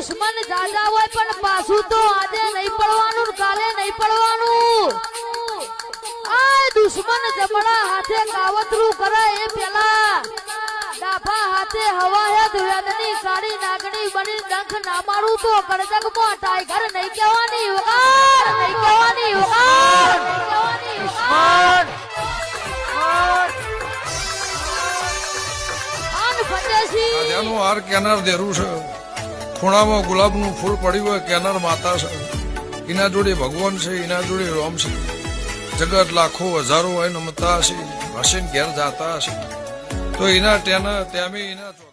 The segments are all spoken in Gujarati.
દુશ્મન જાજા હોય પણ પાછું તો આજે નહીં પડવાનું કાલે નહીં પડવાનું. આ દુશ્મન જમણા હાથે કાવતરું કરે એ પેલા. ડાભા હાથે હવા હે ધુયાદની કાળી નાગણી બની ડંખ ના મારું તો કરજક મો ટાઈગર નહીં કહેવાની વગાડ નહીં કહેવાની વગાડ. દુશ્મન આન હાર કેનાર દેરું છે. ખૂણામાં ગુલાબનું ફૂલ પડ્યું હોય કેનાર માતા છે. એના જોડે ભગવાન છે, એના જોડે રોમ છે. જગત લાખો હજારો હોય નમતા હશે હસીને ઘેર જાતા હશે. તો એના ત્યાંના ત્યાં એના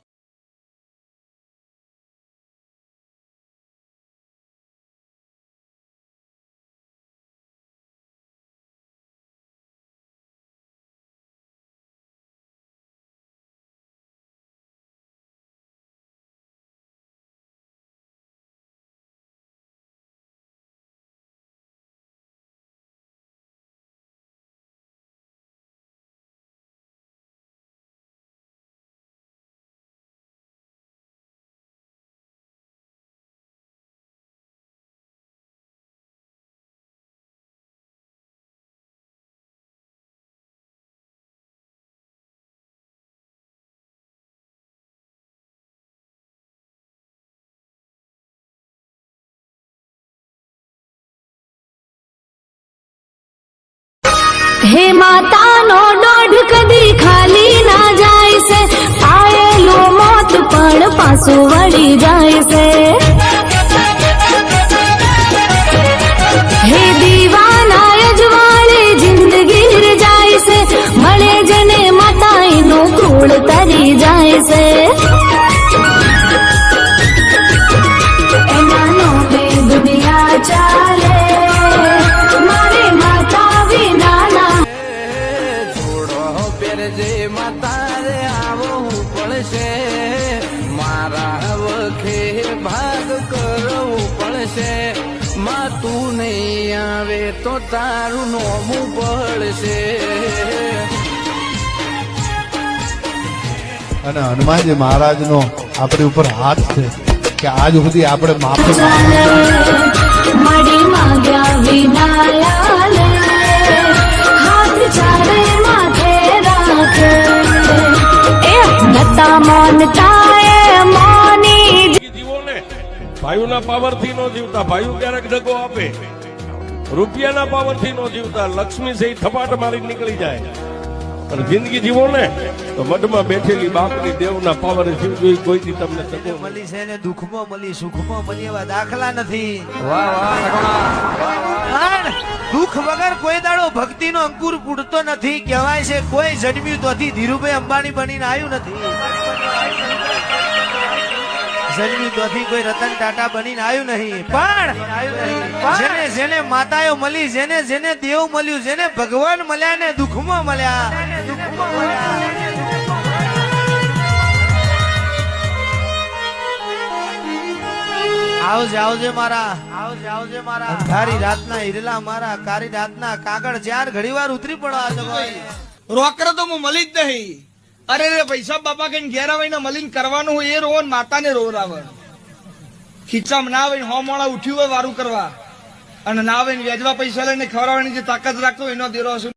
હે માતાનો દોઢ કદી ખાલી ના જાય છે. આયેલું મોત પણ પાછું વળી જાય છે. હે દીવાના અજવાળે જિંદગી જાય છે. મળે જને માતા એનું તરી જાય છે. પડશે. મારા વખે ભાગ કરવું પડશે. માં તું નહીં આવે તો તારું નોમું પડશે. અને હનુમાનજી મહારાજનો આપણી ઉપર હાથ છે કે આજ સુધી આપણે માફી ભાઈઓના પાવરથી નો જીવતા ભાઈઓ ક્યારેક ડગો આપે. રૂપિયાના પાવરથી નો જીવતા લક્ષ્મી છે થપાટ મારી નીકળી જાય. પણ જિંદગી જીવો ને તો મઢમાં બેઠેલી બાપની દેવના પાવર જીવજો ઈ કોઈ દી તમને તકો મળી છે ને દુઃખમાં મળી સુખમાં મળી એવા દાખલા નથી. વાહ વાહ દુઃખ વગર કોઈ દાડો ભક્તિનો અંકુર ફૂટતો નથી. કહેવાય છે કોઈ જન્મ્યું તોથી ધીરુભાઈ અંબાણી બનીને આવ્યું નથી. જન્મ્યું દોથી કોઈ રતન ટાટા બનીને આવ્યું નહીં. પણ જેને જેને માતાઓ મળી જેને જેને દેવ મળ્યું જેને ભગવાન મળ્યા ને દુઃખમાં મળ્યા. આવજે આવજે મારા. આવજે આવજે મારા. અંધારી રાતના હિરલા મારા કારી રાતના કાગળ ચાર ઘડીવાર ઉતરી પડવા જવાય રોકડે તો હું મળી જ નહીં. અરે રે પૈસા બાપા કઈ ઘેર આવીને મળીને કરવાનું હોય એ રોવો ને માતાને રોવરાવે ખીચામાં ના આવીને હો મોડા ઉઠ્યું હોય વારું કરવા. અને ના આવીને વેજવા પૈસા લઈને ખવડાવવાની જે તાકાત રાખતો એનો દેરો હશે.